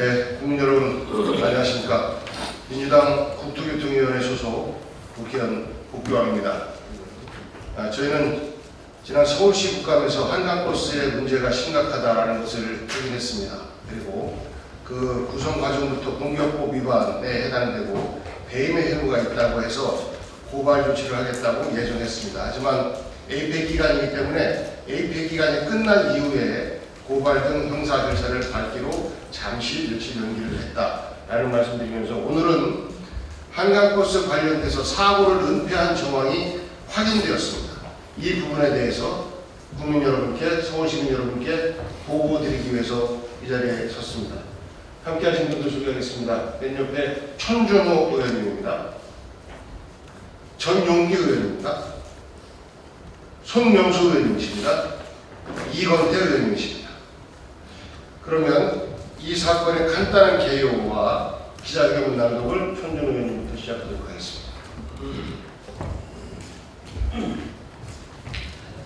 네, 국민 여러분 안녕하십니까. 민주당 국토교통위원회 소속 국회의원 복교왕입니다. 아, 저희는 지난 서울시 국감에서 한강버스의 문제가 심각하다라는 것을 확인했습니다. 그리고 그 구성 과정부터 공격법 위반에 해당되고 배임의 행위가 있다고 해서 고발 조치를 하겠다고 예정했습니다. 하지만 APEC 기간이기 때문에 APEC 기간이 끝난 이후에 고발 등 형사 절차를 밟기로 잠시 며칠 연기를 했다라는 말씀드리면서 오늘은 한강버스 관련돼서 사고를 은폐한 정황이 확인되었습니다. 이 부분에 대해서 국민 여러분께 서울시민 여러분께 보고드리기 위해서 이 자리에 섰습니다. 함께 하신 분들 소개하겠습니다. 맨 옆에 천준호 의원님입니다. 전용기 의원입니다. 손명수 의원님이십니다. 이건태 의원님이십니다. 그러면 이 사건의 간단한 개요와 기자회견 낭독을 천준호 의원님부터 시작하도록 하겠습니다.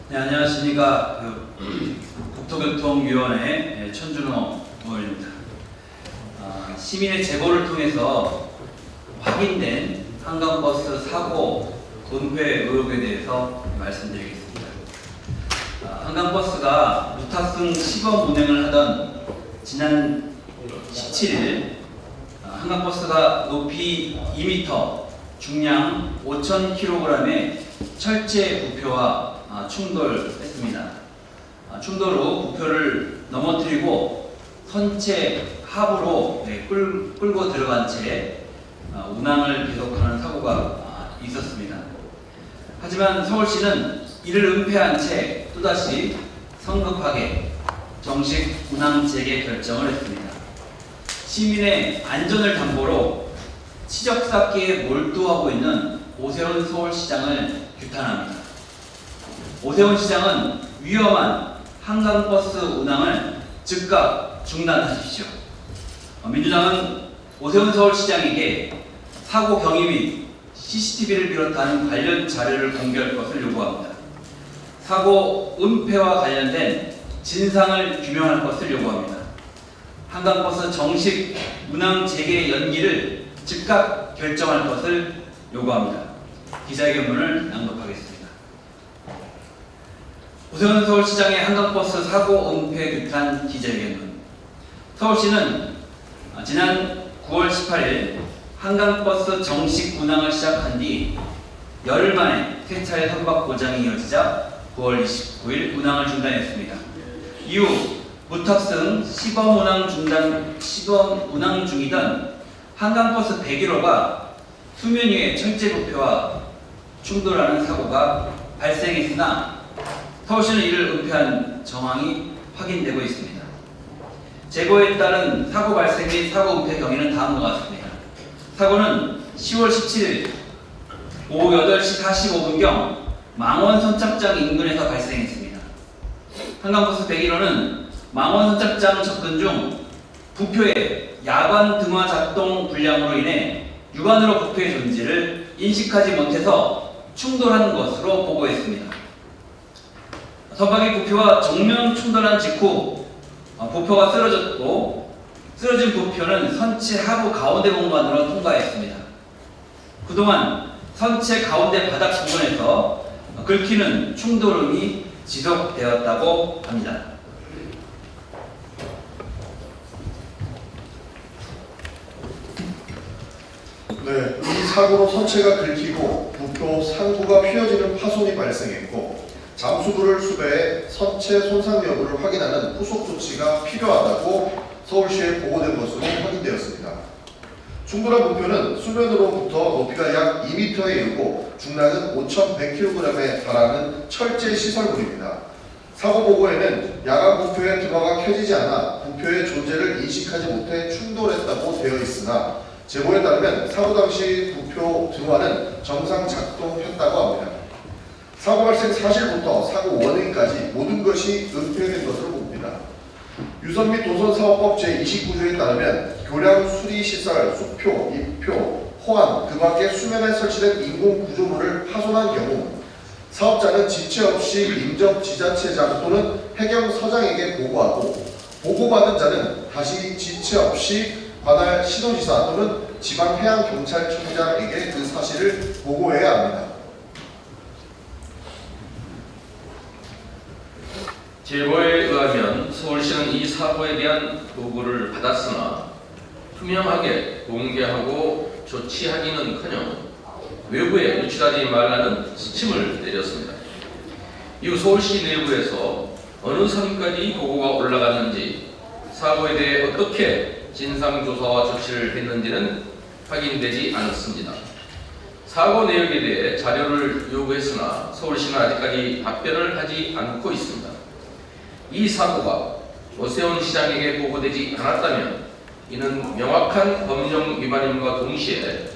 네, 안녕하십니까. 그, 국토교통위원회 천준호 의원입니다. 아, 시민의 제보를 통해서 확인된 한강버스 사고 은폐 의혹에 대해서 말씀드리겠습니다. 아, 한강버스가 무탑승 시범 운행을 하던 지난 17일 아, 한강버스가 높이 2m, 중량 5,000kg의 철제 부표와 아, 충돌했습니다. 아, 충돌 후 부표를 넘어뜨리고 선체 하부로 네, 끌, 끌고 들어간 채 아, 운항을 계속하는 사고가 아, 있었습니다. 하지만 서울시는 이를 은폐한 채 또다시 성급하게 정식 운항 재개 결정을 했습니다. 시민의 안전을 담보로 치적 쌓기에 몰두하고 있는 오세훈 서울시장을 규탄합니다. 오세훈 시장은 위험한 한강버스 운항을 즉각 중단하십시오. 어, 민주당은 오세훈 서울시장에게 사고 경위 및 CCTV를 비롯한 관련 자료를 공개할 것을 요구합니다. 사고 은폐와 관련된 진상을 규명할 것을 요구합니다. 한강버스 정식 운항 재개 연기를 즉각 결정할 것을 요구합니다. 기자회견문을 낭독하겠습니다. 오세훈 서울시장의 한강버스 사고 은폐 규탄 기자회견문. 서울시는 아, 지난 9월 18일 한강버스 정식 운항을 시작한 뒤 열흘 만에 세 차례 선박 고장이 이어지자 9월 29일 운항을 중단했습니다. 이후 무탑승 시범 운항 중단 시범 운항 중이던 한강버스 101호가 수면 위에 철제 부표와 충돌하는 사고가 발생했으나 서울시는 이를 은폐한 정황이 확인되고 있습니다. 제보에 따른 사고 발생 및 사고 은폐 경위는 다음과 같습니다. 사고는 10월 17일 오후 8시 45분경 망원 선착장 인근에서 발생했습니다. 한강버스 101호는 망원 선착장 접근 중 부표의 야간 등화 작동 불량으로 인해 육안으로 부표의 존재를 인식하지 못해서 충돌한 것으로 보고했습니다. 선박의 부표와 정면 충돌한 직후 어, 부표가 쓰러졌고 쓰러진 부표는 선체 하부 가운데 공간으로 통과했습니다. 그동안 선체 가운데 바닥 부분에서 긁히는 충돌음이 지속되었다고 합니다. 네, 이 사고로 선체가 긁히고 부표 상부가 휘어지는 파손이 발생했고 잠수부를 수배해 선체 손상 여부를 확인하는 후속 조치가 필요하다고 서울시에 보고된 것으로 확인되었습니다. 충돌한 부표는 수면으로부터 높이가 약 2m에 이르고 중량은 5,100kg에 달하는 철제 시설물입니다. 사고 보고에는 야간 부표의 등화가 켜지지 않아 부표의 존재를 인식하지 못해 충돌했다고 되어 있으나 제보에 따르면 사고 당시 부표 등화는 정상 작동했다고 합니다. 사고 발생 사실부터 사고 원인까지 모든 것이 은폐된 것으로 봅니다. 유선 및 도선 사업법 제29조에 따르면 교량 수리 시설, 수표, 입표, 호환 그 밖에 수면에 설치된 인공 구조물을 파손한 경우 사업자는 지체 없이 임적 지자체장 또는 해경 서장에게 보고하고 보고받은 자는 다시 지체 없이 관할 시도지사 또는 지방 해양 경찰청장에게 그 사실을 보고해야 합니다. 제보에 의하면 서울시는 이 사고에 대한 보고를 받았으나 투명하게 공개하고 조치하기는커녕 외부에 유출하지 말라는 지침을 내렸습니다. 이후 서울시 내부에서 어느 선까지 보고가 올라갔는지 사고에 대해 어떻게 진상조사와 조치를 했는지는 확인되지 않았습니다. 사고 내역에 대해 자료를 요구했으나 서울시는 아직까지 답변을 하지 않고 있습니다. 이 사고가 오세훈 시장에게 보고되지 않았다면 이는 명확한 법령 위반임과 동시에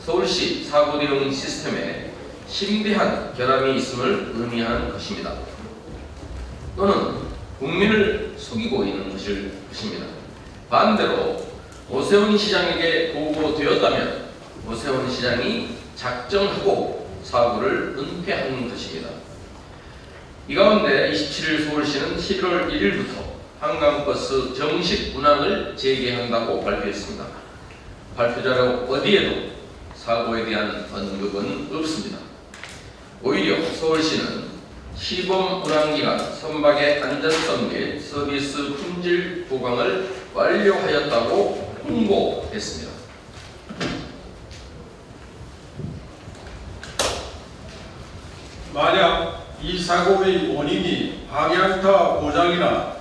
서울시 사고 대응 시스템에 심대한 결함이 있음을 의미하는 것입니다. 또는 국민을 속이고 있는 것일 것입니다. 반대로 오세훈 시장에게 보고되었다면 오세훈 시장이 작정하고 사고를 은폐한 것입니다. 이 가운데 27일 서울시는 11월 1일부터 한강버스 정식 운항을 재개한다고 발표했습니다. 발표 자료 어디에도 사고에 대한 언급은 없습니다. 오히려 서울시는 시범 운항 기간 선박의 안전성 및 서비스 품질 보강을 완료하였다고 홍보했습니다. 만약 이 사고의 원인이 방향타 고장이나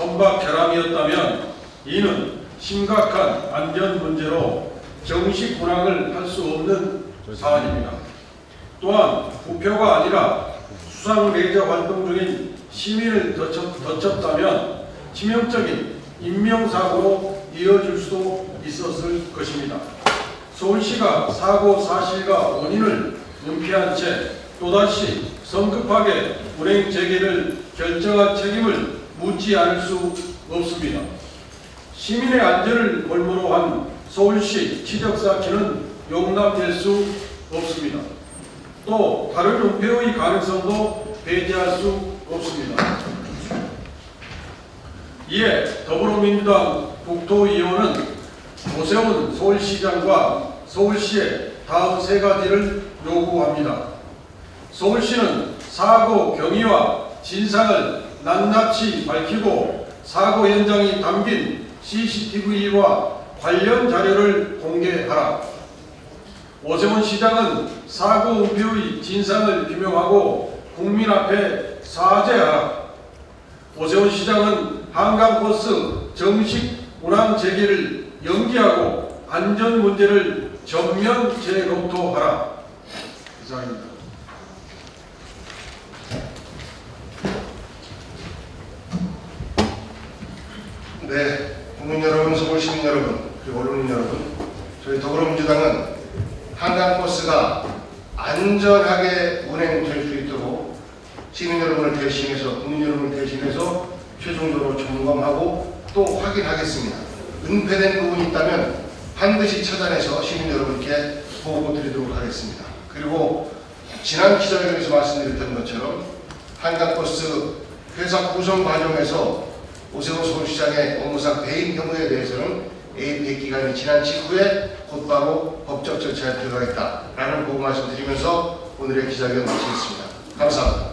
선박 결함이었다면 이는 심각한 안전 문제로 정식 운항을 할 수 없는 사안입니다. 또한 부표가 아니라 수상 레저 활동 중인 시민을 덧쳤, 덧쳤다면 치명적인 인명사고로 이어질 수도 있었을 것입니다. 서울시가 사고 사실과 원인을 은폐한 채 또다시 성급하게 운행 재개를 결정한 책임을 묻지 않을 수 없습니다. 시민의 안전을 볼모로 한 서울시 치적사치는 용납될 수 없습니다. 또 다른 은폐의 가능성도 배제할 수 없습니다. 이에 더불어민주당 국토위원은 오세훈 서울시장과 서울시에 다음 세 가지를 요구합니다. 서울시는 사고 경위와 진상을 낱낱이 밝히고 사고 현장이 담긴 CCTV와 관련 자료를 공개하라. 오세훈 시장은 사고 은폐의 진상을 규명하고 국민 앞에 사죄하라. 오세훈 시장은 한강버스 정식 운항 재개를 연기하고 안전 문제를 전면 재검토하라. 이상입니다. 네, 국민 여러분, 서울 시민 여러분, 그리고 언론인 여러분, 저희 더불어민주당은 한강버스가 안전하게 운행될 수 있도록 시민 여러분을 대신해서, 국민 여러분을 대신해서 최종적으로 점검하고 또 확인하겠습니다. 은폐된 부분이 있다면 반드시 찾아내서 시민 여러분께 보고 드리도록 하겠습니다. 그리고 지난 기자회견에서 말씀드렸던 것처럼 한강버스 회사 구성 과정에서 오세훈 서울시장의 업무상 배임 경우에 대해서는 A100 기간이 지난 직후에 곧바로 법적 절차에 들어가겠다라는 보고 말씀드리면서 오늘의 기자회견 마치겠습니다. 감사합니다.